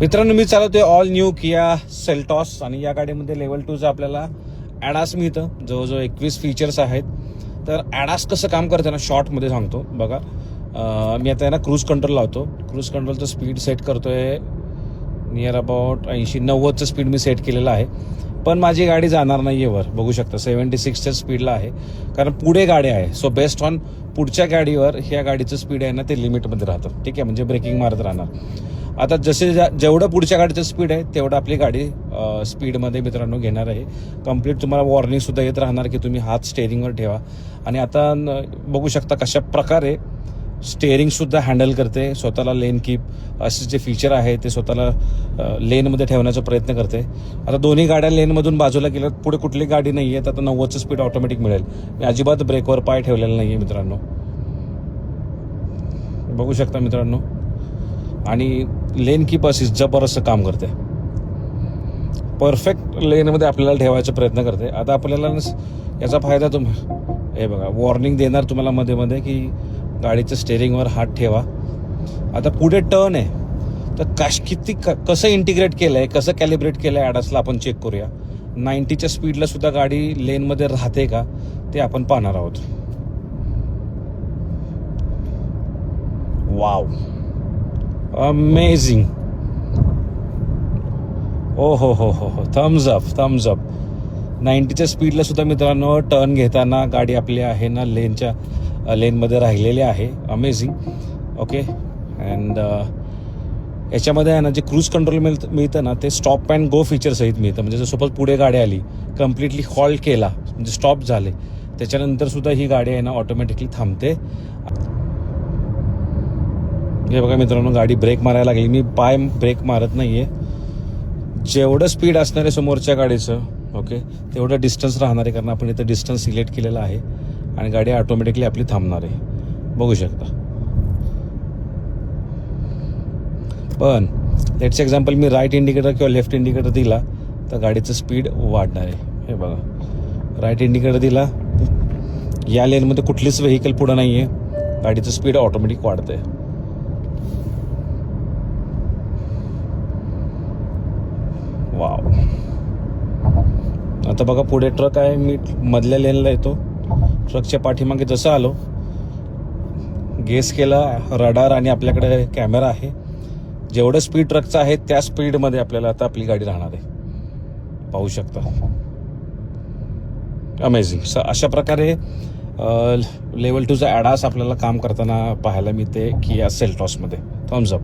मित्रांनो मी चालवतोय ऑल न्यू किया सेल्टॉस आणि या गाडीमध्ये लेवल टूचं आपल्याला ॲडास मिळतं. जवळजवळ एकवीस फीचर्स आहेत. तर ॲडास कसं काम करतं ना शॉर्टमध्ये सांगतो. बघा मी आता आहे ना क्रूज कंट्रोल लावतो. क्रूज कंट्रोलचं स्पीड सेट करतोय. नियर अबाउट ऐंशी नव्वदचं स्पीड मी सेट केलेलं आहे. पण माझी गाडी जाणार नाही आहे वर. बघू शकता सेवन्टी सिक्सच्या स्पीडला आहे. कारण पुढे गाडी आहे. सो बेस्ट ऑन पुढच्या गाडीवर ह्या गाडीचं स्पीड आहे ना ते लिमिटमध्ये राहतं. ठीक आहे म्हणजे ब्रेकिंग मारत राहणार. आता जसे ज्या- जेवढं पुढच्या गाडीचं स्पीड आहे तेवढं आपली गाडी स्पीडमध्ये मित्रांनो घेणार आहे. कंप्लीट तुम्हाला वॉर्निंग सुद्धा येत राहणार की तुम्ही हात स्टेअरिंगवर ठेवा. आणि आता न- बघू शकता कशा प्रकारे स्टेअरिंग सुद्धा हँडल करते स्वतःला लेन कीप असे जे फीचर आहे ते स्वतःला लेनमध्ये ठेवण्याचा प्रयत्न करते. आता दोन्ही गाड्या लेनमधून बाजूला गेल्यात पुढे कुठली गाडी नाही आहे तर आता नव्वदचं स्पीड ऑटोमॅटिक मिळेल. मी अजिबात ब्रेकवर पाय ठेवलेला नाही आहे मित्रांनो. बघू शकता मित्रांनो. आणि लेन कीप अशी जबरदस्त काम करते. परफेक्ट लेनमध्ये आपल्याला ठेवायचा प्रयत्न करते. आता आपल्याला याचा फायदा तुम हे बघा वॉर्निंग देणार तुम्हाला मध्ये मध्ये की गाडीच्या स्टेअरिंगवर हात ठेवा. आता पुढे टर्न आहे. तर काश किती क- कसं इंटिग्रेट केलं आहे कसं कॅलिब्रेट केलं आहे ॲडासला आपण चेक करूया. नाईन्टीच्या स्पीडला सुद्धा गाडी लेनमध्ये राहते का ते आपण पाहणार आहोत. वाव अमेझिंग ओ हो हो हो हो थम्स अप थम्स अप नाईंटीच्या स्पीडला सुद्धा मित्रांनो टर्न घेताना गाडी आपली आहे ना लेनच्या लेनमध्ये राहिलेली आहे. अमेझिंग ओके अँड याच्यामध्ये आहे ना जे क्रूज कंट्रोल मिळतं मिळतं ना ते स्टॉप अँड गो फीचर सहित मिळतं. म्हणजे जर सपोज पुढे गाडी आली कम्प्लिटली हॉल्ट केला म्हणजे स्टॉप झाले त्याच्यानंतर सुद्धा ही गाडी आहे ना ऑटोमॅटिकली थांबते. हे बघा मित्रांनो गाडी ब्रेक मारायला लागली. मी पाय ब्रेक मारत नाही आहे जेवढं स्पीड असणार आहे समोरच्या गाडीचं ओके तेवढं डिस्टन्स राहणार आहे. कारण आपण इथं डिस्टन्स सिलेक्ट केलेला आहे आणि गाडी ऑटोमॅटिकली आपली थांबणार आहे. बघू शकता. पण लेट्स एक्झाम्पल मी राईट इंडिकेटर किंवा लेफ्ट इंडिकेटर दिला तर गाडीचं स्पीड वाढणार आहे. हे बघा. राईट इंडिकेटर दिला या लेनमध्ये कुठलीच व्हेकल पुढं नाही आहे गाडीचं स्पीड ऑटोमॅटिक वाढतं आहे वाव आता बघा पुढे ट्रक आहे. मी मधल्या लेनला येतो. ट्रकच्या पाठीमागे जसं आलो गेस केला रडार आणि आपल्याकडे कॅमेरा आहे. जेवढं स्पीड ट्रकचं आहे त्या स्पीडमध्ये आपल्याला आता आपली गाडी राहणार आहे. पाहू शकता. अमेझिंग स अशा प्रकारे लेवल टूचा ॲडास आपल्याला काम करताना पाहायला मिळते की या सेल्टॉसमध्ये थम्स अप